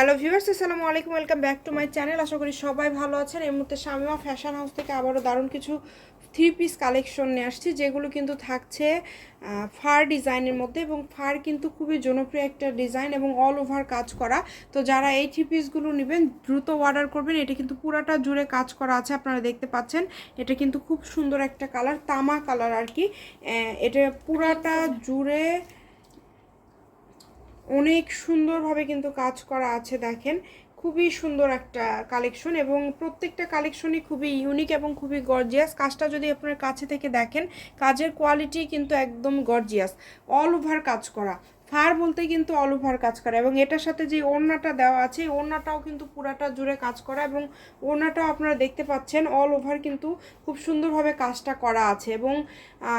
Hello viewers, আসসালামু আলাইকুম, welcome back to my channel. আশা করি সবাই ভালো আছেন। এই মুহূর্তে শামিমা ফ্যাশন হাউস থেকে আবারও দারুণ কিছু থ্রি পিস কালেকশন নিয়ে আসছি, যেগুলো কিন্তু থাকছে ফার ডিজাইনের মধ্যে এবং ফার কিন্তু খুবই জনপ্রিয় একটা ডিজাইন এবং অল ওভার কাজ করা। তো যারা এই থ্রি পিসগুলো নেবেন, দ্রুত অর্ডার করবেন। এটা কিন্তু পুরাটা জুড়ে কাজ করা আছে, আপনারা দেখতে পাচ্ছেন। এটা কিন্তু খুব সুন্দর একটা কালার তামা কালার আর কি। এটা পুরাটা জুড়ে অনেক সুন্দরভাবে কিন্তু কাজ করা আছে, দেখেন। খুবই সুন্দর একটা কালেকশন এবং প্রত্যেকটা কালেকশনই খুবই ইউনিক এবং খুবই গর্জিয়াস কাজটা যদি আপনার কাছে থেকে দেখেন, কাজের কোয়ালিটি কিন্তু একদম গর্জিয়াস অল ওভার কাজ করা। ফার বলতে কিন্তু অল ওভার কাজ করা এবং এটার সাথে যে ওড়নাটা দেওয়া আছে ওড়নাটাও কিন্তু পুরাটা জুড়ে কাজ করা এবং ওড়নাটাও আপনারা দেখতে পাচ্ছেন অল ওভার কিন্তু খুব সুন্দরভাবে কাজটা করা আছে এবং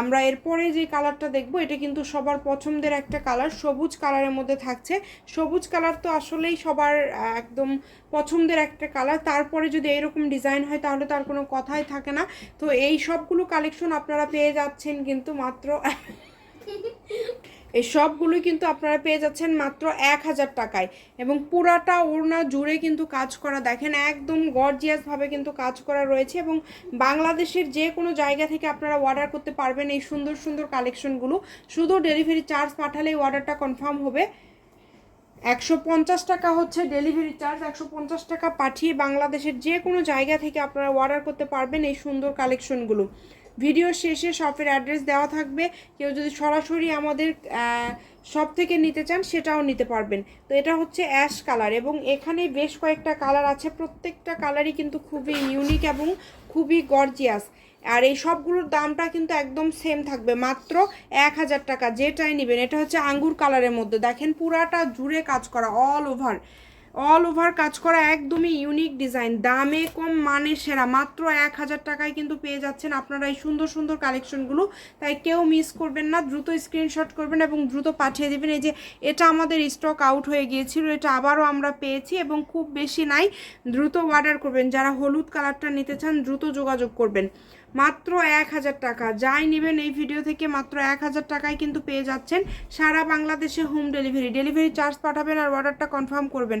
আমরা এরপরে যে কালারটা দেখব এটা কিন্তু সবার পছন্দের একটা কালার সবুজ কালারের মধ্যে থাকছে। সবুজ কালার তো আসলেই সবার একদম পছন্দের একটা কালার তারপরে যদি এরকম ডিজাইন হয় তাহলে তার কোনো কথাই থাকে না। তো এই সবগুলো কালেকশন আপনারা পেয়ে যাচ্ছেন কিন্তু মাত্র এই সবগুলোই কিন্তু আপনারা পেয়ে যাচ্ছেন মাত্র এক হাজার টাকায়। এবং পুরাটা ওড়না জুড়ে কিন্তু কাজ করা, দেখেন একদম গর্জিয়াসভাবে কিন্তু কাজ করা রয়েছে এবং বাংলাদেশের যে কোনো জায়গা থেকে আপনারা অর্ডার করতে পারবেন এই সুন্দর সুন্দর কালেকশনগুলো শুধু ডেলিভারি চার্জ পাঠালেই অর্ডারটা কনফার্ম হবে। একশো পঞ্চাশ টাকা হচ্ছে ডেলিভারি চার্জ একশো পঞ্চাশ টাকা পাঠিয়ে বাংলাদেশের যে কোনো জায়গা থেকে আপনারা অর্ডার করতে পারবেন এই সুন্দর কালেকশনগুলো ভিডিও শেষে শপের অ্যাড্রেস দেওয়া থাকবে। কেউ যদি সরাসরি আমাদের শপ থেকে নিতে চান, সেটাও নিতে পারবেন। তো এটা হচ্ছে অ্যাশ কালার এবং এখানে বেশ কয়েকটা কালার আছে। প্রত্যেকটা কালারই কিন্তু খুবই ইউনিক এবং খুবই গর্জিয়াস আর এই সবগুলোর দামটা কিন্তু একদম সেম থাকবে। মাত্র এক হাজার টাকা, যেটাই নেবেন। এটা হচ্ছে আঙ্গুর কালারের মধ্যে। দেখেন পুরাটা জুড়ে কাজ করা অল ওভার অল ওভার কাজ করা একদমই ইউনিক ডিজাইন দামে কম মানে সেরা। মাত্র এক হাজার টাকায় কিন্তু পেয়ে যাচ্ছেন আপনারা এই সুন্দর সুন্দর কালেকশনগুলো তাই কেউ মিস করবেন না। দ্রুত স্ক্রিনশট করবেন এবং দ্রুত পাঠিয়ে দেবেন। এই যে, এটা আমাদের স্টক আউট হয়ে গিয়েছিল। এটা আবারও আমরা পেয়েছি এবং খুব বেশি নাই। দ্রুত অর্ডার করবেন। যারা হলুদ কালারটা নিতে চান, দ্রুত যোগাযোগ করবেন। মাত্র এক হাজার টাকা। যাই নেবেন এই ভিডিও থেকে, মাত্র এক হাজার টাকায় কিন্তু পেয়ে যাচ্ছেন। সারা বাংলাদেশে হোম ডেলিভারি ডেলিভারি চার্জ পাঠাবেন আর অর্ডারটা কনফার্ম করবেন।